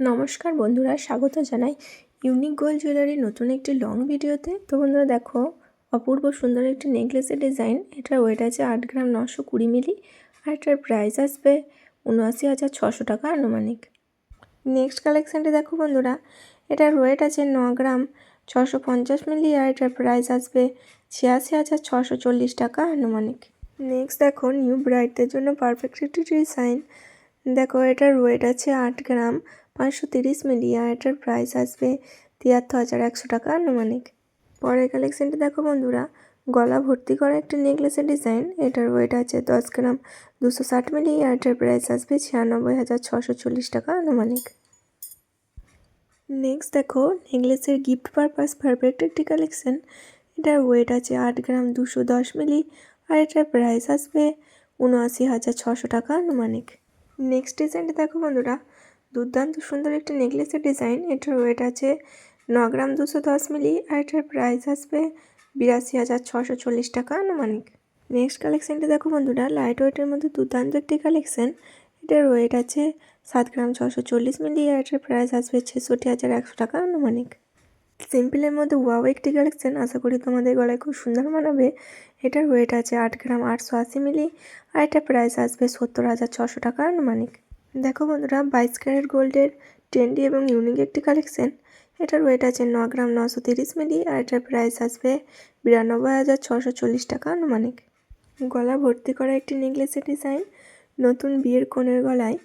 নমস্কার বন্ধুরা, স্বাগত জানাই ইউনিক গোল্ড জুয়েলারির নতুন একটি লং ভিডিওতে তো। বন্ধুরা দেখো, অপূর্ব সুন্দর একটি নেকলেসের ডিজাইন এটার ওয়েট আছে আট গ্রাম নশো কুড়ি মিলি আর এটার প্রাইস আসবে উনআশি হাজার ছশো টাকা আনুমানিক। নেক্সট কালেকশানটি দেখো বন্ধুরা, এটার ওয়েট আছে ন গ্রাম ছশো পঞ্চাশ মিলি আর এটার প্রাইস আসবে ছিয়াশি হাজার ছশো চল্লিশ টাকা আনুমানিক। নেক্সট দেখো নিউ ব্রাইডদের জন্য পারফেক্ট একটি ডিজাইন দেখো, এটার ওয়েট আছে আট গ্রাম, পাঁচশো তিরিশ মিলি, আর এটার প্রাইস আসবে তিয়াত্তর হাজার একশো টাকা আনুমানিক। পরের কালেকশানটি দেখো বন্ধুরা, গলা ভর্তি করা একটি নেকলেসের ডিজাইন এটার ওয়েট আছে দশ গ্রাম, দুশো ষাট মিলি, আর এটার প্রাইস আসবে ছিয়ানব্বই হাজার ছশো চল্লিশ টাকা আনুমানিক। নেক্সট দেখো নেকলেসের গিফট পারপাস পারফেক্ট একটি কালেকশন এটার ওয়েট আছে আট গ্রাম, দুশো দশ মিলি, আর এটার প্রাইস আসবে উনআশি হাজার ছশো টাকা আনুমানিক। নেক্সট ডিজাইনটা দেখো বন্ধুরা। দুর্দান্ত সুন্দর একটা নেকলেসের ডিজাইন এটার ওয়েট আছে ন গ্রাম দুশো দশ মিলি আর এটার প্রাইস আসবে বিরাশি হাজার ছশো চল্লিশ টাকা আনুমানিক। নেক্সট কালেকশানটি দেখো বন্ধুরা। লাইট ওয়েটের মধ্যে দুর্দান্ত একটি কালেকশান এটার ওয়েট আছে সাত গ্রাম ছশো চল্লিশ মিলি আর এটার প্রাইস আসবে ছেষট্টি হাজার একশো টাকা আনুমানিক। সিম্পলের মধ্যে ওয়াও একটি কালেকশান আশা করি তোমাদের গলায় খুব সুন্দর মানাবে। এটার ওয়েট আছে আট গ্রাম আটশো আশি মিলি, আর এটা প্রাইস আসবে সত্তর হাজার ছশো টাকা আনুমানিক। দেখো বন্ধুরা, বাইশ ক্যারেট গোল্ডের ট্রেন্ডি এবং ইউনিক একটি কালেকশান। এটার ওয়েট আছে ন গ্রাম নশো তিরিশ মিলি, আর এটার প্রাইস আসবে বিরানব্বই হাজার ছশো চল্লিশ টাকা আনুমানিক। গলা ভর্তি করা একটি নেকলেসের ডিজাইন নতুন বিয়ের কোণের গলায়।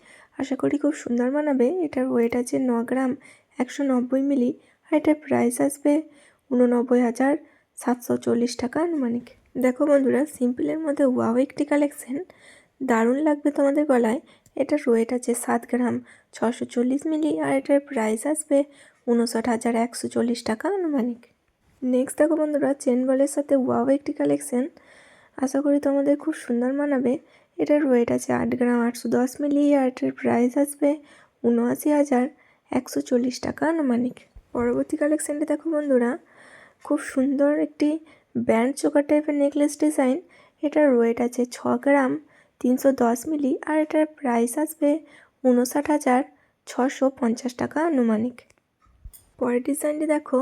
আশা করি খুব সুন্দর মানাবে। এটার ওয়েট আছে ন গ্রাম একশো নব্বই মিলি আর এটার প্রাইস আসবে উননব্বই হাজার সাতশো চল্লিশ টাকা আনুমানিক দেখো বন্ধুরা সিম্পলের মধ্যে ওয়াও একটি কালেকশন দারুণ লাগবে তোমাদের গলায়। এটার ওয়েট আছে সাত গ্রাম ছশো চল্লিশ মিলি, আর এটার প্রাইস আসবে উনষাট হাজার একশো চল্লিশ টাকা আনুমানিক নেক্সট দেখো বন্ধুরা চেন বলের সাথে ওয়াও একটি কালেকশন আশা করি তোমাদের খুব সুন্দর মানাবে। এটার ওয়েট আছে আট গ্রাম আটশো দশ মিলি, আর এটার প্রাইস আসবে উনআশি হাজার একশো চল্লিশ টাকা আনুমানিক পরবর্তী কালেকশানটি দেখো বন্ধুরা, খুব সুন্দর একটি ব্যান্ড চোকার টাইপের নেকলেস ডিজাইন এটার ওয়েট আছে ছ গ্রাম তিনশো দশ মিলি আর এটার প্রাইস আসবে উনষাট হাজার ছশো পঞ্চাশ টাকা আনুমানিক। পরের ডিজাইনটি দেখো,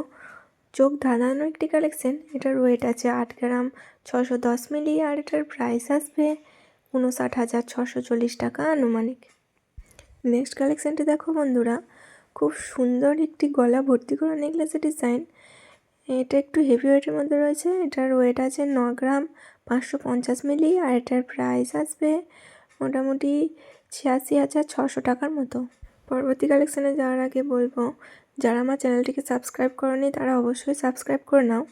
চোখ ধাঁধানো একটি কালেকশন এটার ওয়েট আছে আট গ্রাম ছশো দশ মিলি আর এটার প্রাইস আসবে উনষাট হাজার ছশো চল্লিশ টাকা আনুমানিক। নেক্সট কালেকশানটি দেখো বন্ধুরা খুব সুন্দর একটি গলা ভর্তি করা নেকলেসের ডিজাইন এটা একটু হেভি ওয়েটের মধ্যে রয়েছে। এটার ওয়েট আছে ন গ্রাম পাঁচশো পঞ্চাশ মিলি আর এটার প্রাইস আসবে মোটামুটি ছিয়াশি হাজার ছশো টাকার মতো। পরবর্তী কালেকশানে যাওয়ার আগে বলব, যারা আমার চ্যানেলটিকে সাবস্ক্রাইব করেনি, তারা অবশ্যই সাবস্ক্রাইব করে নাও।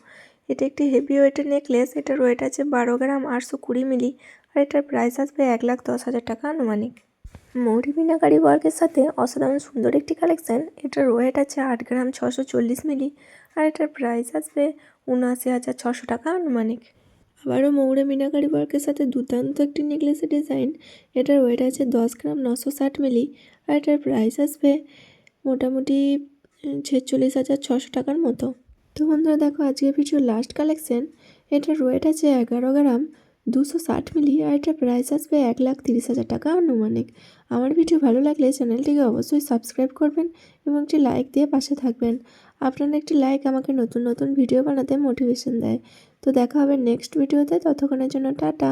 এটা একটি হেভি ওয়েটের নেকলেস এটার ওয়েট আছে বারো গ্রাম আটশো কুড়ি মিলি আর এটার প্রাইস আসবে এক লাখ দশ হাজার টাকা আনুমানিক। মৌরি মিনাকারি ওয়ার্কের সাথে অসাধারণ সুন্দর একটি কালেকশান এটার ওয়েট আছে আট গ্রাম ছশো চল্লিশ মিলি আর এটার প্রাইস আসবে উনআশি হাজার ছশো টাকা আনুমানিক। আবারও মৌরে মিনাকারি ওয়ার্কের সাথে দুর্দান্ত একটি নেকলেসের ডিজাইন এটার ওয়েট আছে দশ গ্রাম নশো ষাট মিলি আর এটার প্রাইস আসবে মোটামুটি ছেচল্লিশ হাজার ছশো টাকার মতো। তো বন্ধুরা দেখো আজকের ভিডিও লাস্ট কালেকশন এটার ওয়েট আছে এগারো গ্রাম দুশো ষাট মিলিয়ে এটার প্রাইস আসবে এক লাখ তিরিশ হাজার টাকা আনুমানিক। আমার ভিডিও ভালো লাগলে চ্যানেলটিকে অবশ্যই সাবস্ক্রাইব করবেন এবং একটি লাইক দিয়ে পাশে থাকবেন। আপনার একটি লাইক আমাকে নতুন নতুন ভিডিও বানাতে মোটিভেশন দেয়। তো দেখা হবে নেক্সট ভিডিওতে ততক্ষণের জন্য টাটা।